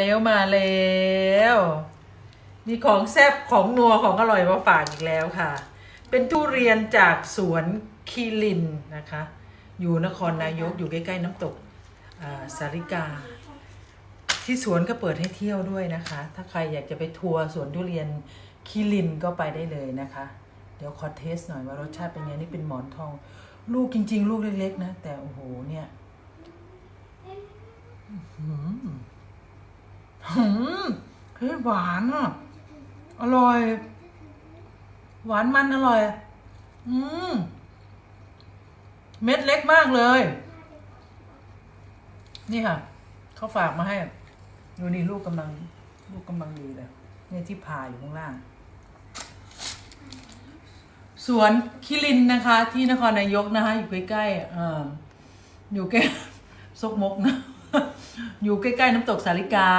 แล้วมาแล้วมีของแซ่บของนัวของอร่อยมาฝากอีกแล้วค่ะ เป็นทุเรียนจากสวนคีรินนะคะ อยู่นครนายกอยู่ใกล้ๆน้ำตกอ่าสาริกา ที่สวนก็เปิดให้เที่ยวด้วยนะคะ ถ้าใครอยากจะไปทัวร์สวนทุเรียนคีรินก็ไปได้เลยนะคะ เดี๋ยวขอเทสหน่อยว่ารสชาติเป็นไงนี่เป็นหมอนทอง ลูกจริง ๆ ลูกเล็กๆนะ แต่โอ้โหเนี่ยอื้อหือ หืมเฮ้ยหวานอะ อร่อย หวานมันอร่อย อืม เม็ดเล็กมากเลย นี่ค่ะ เขาฝากมาให้ ดูนี่ลูกกำลัง ลูกกำลังดีเลย เนี่ยที่พาอยู่ข้างล่าง สวนคิรินนะคะ ที่นครนายกนะคะ อยู่ใกล้ๆอ่ออยู่ใกล้ซกมกนะ อยู่ใกล้ ๆ น้ำตกสาริกา